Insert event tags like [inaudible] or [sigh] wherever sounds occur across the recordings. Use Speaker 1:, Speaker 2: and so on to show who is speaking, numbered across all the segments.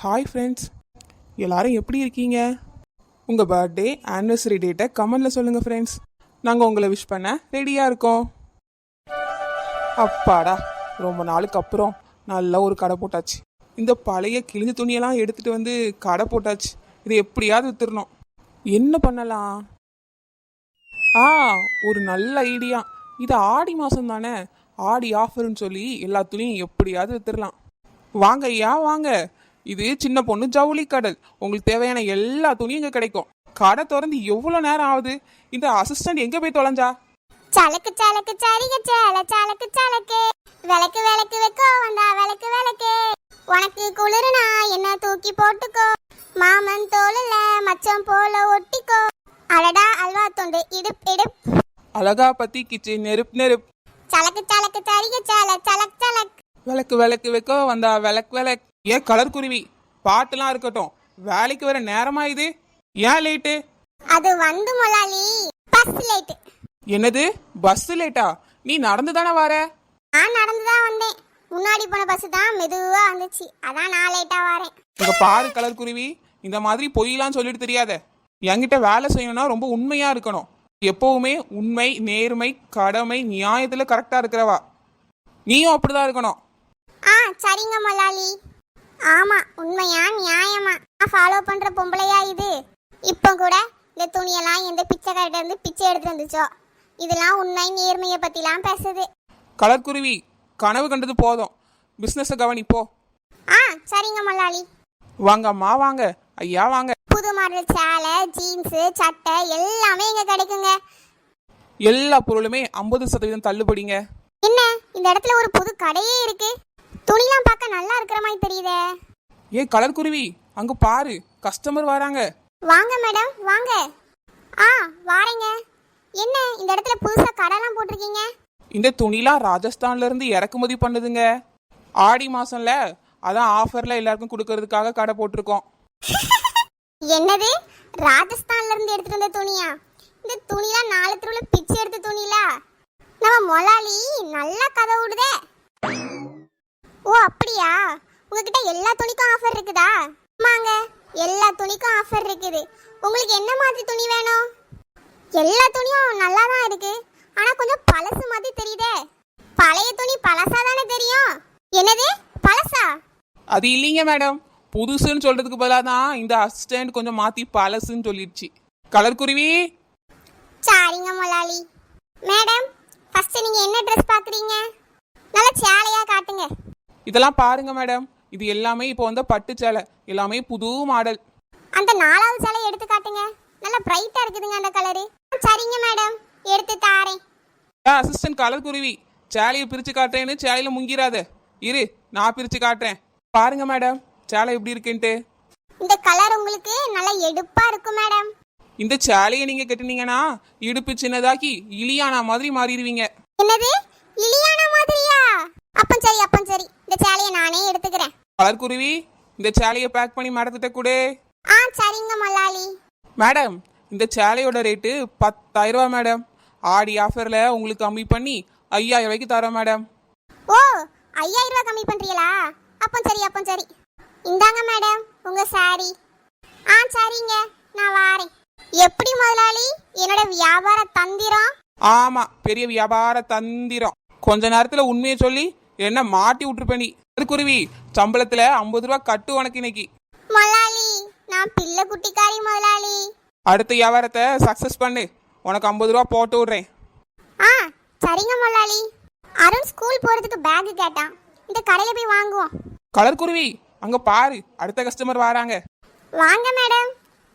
Speaker 1: Hi friends எல்லாரும் எப்படி இருக்கீங்க? உங்கள் பர்த்டே ஆனிவர்சரி டேட்டை கமெண்டில் சொல்லுங்கள் ஃப்ரெண்ட்ஸ் நாங்கள் உங்களை விஷ் பண்ண ரெடியாக இருக்கோம். அப்பாடா ரொம்ப நாளுக்கு அப்புறம் நல்லா ஒரு கடை போட்டாச்சு. இந்த பழைய கிழிஞ்ச துணியெல்லாம் எடுத்துகிட்டு வந்து கடை போட்டாச்சு. இதை எப்படியாவது வித்துடணும். என்ன பண்ணலாம்? ஆ ஒரு நல்ல ஐடியா இது ஆடி மாதம் தானே. ஆடி ஆஃபர்னு சொல்லி எல்லா துணியும் எப்படியாவது வித்துடலாம். வாங்க ஐயா வாங்க. இது சின்ன பொண்ணு ஜவுளி கடல். உங்களுக்கு தேவையான எல்லா துணியும் இங்கே கிடைக்கும். கடை திறந்து எவ்வளோ நேரம் ஆகுது? இந்த அசிஸ்டன்ட் எங்கே போய் தொலைஞ்சா?
Speaker 2: சலக்கு சலக்கு சரிக சேல சலக்கு சலக்கு. விளக்கு விளக்கு வைக்கோ வந்தா விளக்கு விளக்கு. உனக்கு குளிருனா என்ன தூக்கி போட்டுக்கோ. மாமன் தோலுல மச்சம் போல ஒட்டிக்கோ. அடடா அல்வா தொண்டு இடுப் இடுப்.
Speaker 1: அழகா பத்தி கிச்சு நெருப் நெருப்.
Speaker 2: சலக்கு சலக்கு சரிக சேல சலக் சலக்.
Speaker 1: விளக்கு விளக்கு வைக்க வந்தா விளக்கு விளக்கு. ஏன் கலர் குருவி? பாட்டுலாம் இருக்கட்டும். வேலைக்கு வர நேரமா இது? ஏன் லேட்டு
Speaker 2: அது வந்து மொலாலி பஸ் லேட்
Speaker 1: என்னது? பஸ் லேட்டா நீ நடந்து தானே வர?
Speaker 2: நான் நடந்து தான் வந்தேன். முன்னாடி போன பஸ் தான் மெதுவா வந்துச்சு. அதான் நான் லேட்டா வரேன்.
Speaker 1: இங்க பாரு கலர் குருவி. இந்த மாதிரி பொய்யெல்லாம் சொல்லிட்டு தெரியாத. என்கிட்ட வேலை செய்யணும்னா ரொம்ப உண்மையா இருக்கணும். எப்பவுமே உண்மை நேர்மை கடமை நியாயத்துல கரெக்டா இருக்கிறவா. நீயும் அப்படிதான் இருக்கணும்.
Speaker 2: ஆ சரிங்க மொலாலி. ஆமா உண்மையா நியாயமா? நான் ஃபாலோ பண்ற பொம்பளையா இது? இப்போ கூட இந்த துணியெல்லாம் எந்த பிச்சைக்கார்ட்ட இருந்து பிச்சை எடுத்து வந்துச்சோ? இதெல்லாம் உண்மை நேர்மையை பத்திலாம் பேசுது.
Speaker 1: கலர் குருவி கனவு கண்டது போதும். பிசினஸ கவனிப்போ.
Speaker 2: ஆ சரிங்க மொலாலி
Speaker 1: வாங்கம்மா வாங்க. ஐயா வாங்க.
Speaker 2: புது மாடல் சேலை ஜீன்ஸு சட்டை எல்லாமே இங்க கிடைக்குங்க.
Speaker 1: எல்லா பொருளுமே ஐம்பது சதவீதம் தள்ளுபடிங்க.
Speaker 2: என்ன இந்த இடத்துல ஒரு புது கடையே இருக்கு. துணிலாம் பார்க்க நல்லா இருக்கிற மாதிரி தெரியுதே.
Speaker 1: ஏ கலர் குருவி அங்க பாரு கஸ்டமர் வராங்க.
Speaker 2: வாங்க மேடம் வாங்க. ஆ வாரேங்க. என்ன இந்த இடத்துல புதுசா கடைலாம் போட்டிருக்கீங்க?
Speaker 1: இந்த துணிலாம் ராஜஸ்தான்ல இருந்து இறக்குமதி பண்ணுதுங்க. ஆடி மாசம்ல அதான் ஆஃபர்ல எல்லாருக்கும் கொடுக்கறதுக்காக கடை போட்டிருக்கோம். [laughs]
Speaker 2: என்னது? ராஜஸ்தான்ல இருந்து எடுத்துட்டு வந்த துணியா? இந்த துணிலாம் நாலு தெருவுல பிச்சை எடுத்த துணிலா? நம்ம மொலாலி நல்லா கதை விடுதே. ஓ அப்படியா? உங்ககிட்ட எல்லா துணிக்கும் ஆஃபர் இருக்குதா? ஆமாங்க எல்லா துணிக்கும் ஆஃபர் இருக்குது. உங்களுக்கு என்ன மாதிரி துணி வேணும்? எல்லா துணியும் நல்லா தான் இருக்கு. ஆனா கொஞ்சம் பழசு மாதிரி தெரியுதே. பழைய துணி பழசா தானே தெரியும்? என்னது? பழசா?
Speaker 1: அது இல்லைங்க மேடம். புதுசுன்னு சொல்றதுக்கு பதிலாக தான் இந்த அசிஸ்டன்ட் கொஞ்சம் மாத்தி பழசுன்னு சொல்லிடுச்சு. கலர் குருவி?
Speaker 2: சரிங்க மொலாலி. மேடம் ஃபர்ஸ்ட் நீங்க என்ன ட்ரெஸ் பாக்குறீங்க?
Speaker 1: இதெல்லாம் பாருங்க மேடம் இது எல்லாமே இப்போ வந்த பட்டு சேலை. எல்லாமே புது மாடல்
Speaker 2: அந்த நாலாவது சேலை எடுத்து காட்டுங்க. நல்ல பிரைட்டா இருக்குதுங்க அந்த கலரு சரிங்க மேடம் எடுத்து தாரேன்.
Speaker 1: அசிஸ்டன்ட் கலர் குருவி. சேலையை பிரிச்சு காட்டுறேன்னு சேலையில முங்கிராத. இரு நான் பிரிச்சு காட்டுறேன். பாருங்க மேடம் சேலை எப்படி இருக்குன்ட்டு.
Speaker 2: இந்த கலர் உங்களுக்கு நல்ல எடுப்பா இருக்கும் மேடம்
Speaker 1: இந்த சேலையை நீங்க கட்டினீங்கன்னா இடுப்பு சின்னதாக்கி இலியானா மாதிரி மாறிடுவீங்க.
Speaker 2: என்னது லிலியானா மாதிரியா அப்பம் சரி அப்பம் சரி இந்த சேலையை நானே எடுத்துக்கிறேன்.
Speaker 1: கலர் குருவி இந்த சேலையை பேக் பண்ணி மேடத்திட்ட கூட.
Speaker 2: ஆ சரிங்க மொலாலி
Speaker 1: மேடம் இந்த சேலையோட ரேட்டு பத்தாயிரம் ரூபாய் மேடம். ஆடி ஆஃபரில் உங்களுக்கு கம்மி பண்ணி ஐயாயிரம் ரூபாய்க்கு தரோம் மேடம்.
Speaker 2: ஓ ஐயாயிரம் ரூபாய் கம்மி பண்றீங்களா? அப்பம் சரி அப்பம் சரி. இந்தாங்க மேடம் உங்க சாரி ஆ சரிங்க நான் வாரேன். எப்படி முதலாளி என்னோட வியாபார தந்திரம்?
Speaker 1: ஆமாம் பெரிய வியாபார தந்திரம். கொஞ்ச நேரத்தில் உண்மையை சொல்லி என்ன மாட்டி விட்டுருப்ப நீ? கலர் குருவி? சம்பளத்தில் ஐம்பது ரூபா கட்டு உனக்கு இன்னைக்கு.
Speaker 2: முதலாளி நான் பிள்ளை குட்டிக்காரி முதலாளி
Speaker 1: அடுத்த வியாபாரத்தை சக்ஸஸ் பண்ணு. உனக்கு ஐம்பது ரூபா போட்டு விட்றேன்.
Speaker 2: ஆ சரிங்க முதலாளி அருண் ஸ்கூல் போறதுக்கு பேக் கேட்டான். இந்த கடையில போய் வாங்குவோம்.
Speaker 1: கலர் குருவி அங்கே பாரு. அடுத்த கஸ்டமர் வராங்க.
Speaker 2: வாங்க மேடம்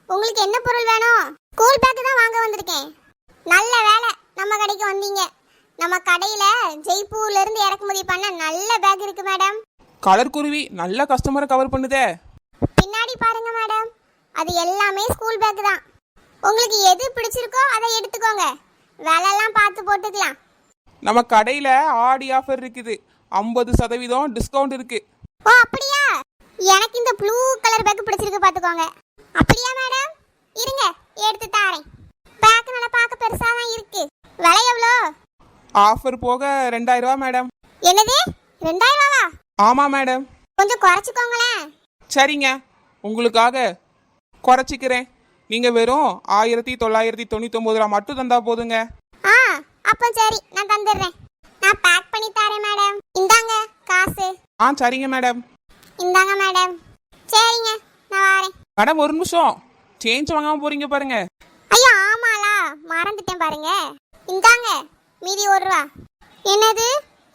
Speaker 2: உங்களுக்கு என்ன பொருள் வேணும்? ஸ்கூல் பேக் தான் வாங்க வந்திருக்கேன். நல்ல வேலை. நம்ம கடைக்கு வந்தீங்க. நம்ம கடையில ஜெய்ப்பூர்ல இருந்து இறக்குமதி பண்ண நல்ல பேக் இருக்கு மேடம்
Speaker 1: கலர் குருவி நல்ல கஸ்டமரை கவர் பண்ணுதே.
Speaker 2: பின்னாடி பாருங்க மேடம் அது எல்லாமே ஸ்கூல் பேக் தான். உங்களுக்கு எது பிடிச்சிருக்கோ அதை எடுத்துக்கோங்க. விலைலாம் பார்த்து போட்டுக்கலாம்.
Speaker 1: நம்ம கடையில் ஆடி ஆஃபர் இருக்குது. ஐம்பது சதவீதம் டிஸ்கவுண்ட் இருக்குது
Speaker 2: ஓ அப்படியா? எனக்கு இந்த ப்ளூ கலர் பேக் பிடிச்சிருக்கு பார்த்துக்கோங்க. அப்படியா மேடம் இருங்க எடுத்து தாரேன் பேக் நல்லா பார்க்க பெருசா தான் இருக்கு விலை எவ்வளோ
Speaker 1: ஆஃபர் போக ரெண்டாயிரம் ரூபா மேடம்
Speaker 2: என்னது? ரெண்டாயிரம் ரூபாவா
Speaker 1: ஆமாம் மேடம்
Speaker 2: கொஞ்சம் குறைச்சிக்கோங்களேன்.
Speaker 1: சரிங்க. உங்களுக்காக குறைச்சிக்கிறேன். நீங்கள் வெறும் ஆயிரத்தி தொள்ளாயிரத்தி தொண்ணூத்தொம்பது ரூபா மட்டும் தந்தா போதுங்க.
Speaker 2: ஆ அப்போ சரி நான் தந்துடுறேன். நான் பேக் பண்ணி தரேன் மேடம் இந்தாங்க காசு.
Speaker 1: ஆ சரிங்க மேடம்
Speaker 2: இந்தாங்க மேடம் சரிங்க நான் வரேன்.
Speaker 1: மேடம் ஒரு நிமிஷம். சேஞ்ச் வாங்காமல் போறீங்க பாருங்க.
Speaker 2: ஐயோ ஆமாலா. மறந்துட்டேன் பாருங்க. இந்தாங்க. மீதி ஒரு ரூபா. என்னது?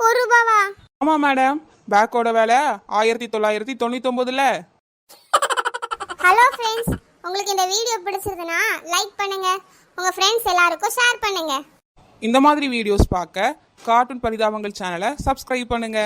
Speaker 2: ஒரு ரூபாவா?
Speaker 1: ஆமாம் மேடம். பேக்கோட விலை ஆயிரத்தி தொள்ளாயிரத்தி தொண்ணூத்தொம்பதுல.
Speaker 2: ஹலோ ஃப்ரெண்ட்ஸ் உங்களுக்கு இந்த வீடியோ பிடிச்சிருக்குன்னா லைக் பண்ணுங்க. உங்க ஃப்ரெண்ட்ஸ் எல்லாருக்கும் ஷேர் பண்ணுங்க.
Speaker 1: இந்த மாதிரி வீடியோஸ் பார்க்க கார்ட்டூன் பரிதாபங்கள் சேனலை சப்ஸ்கிரைப் பண்ணுங்க.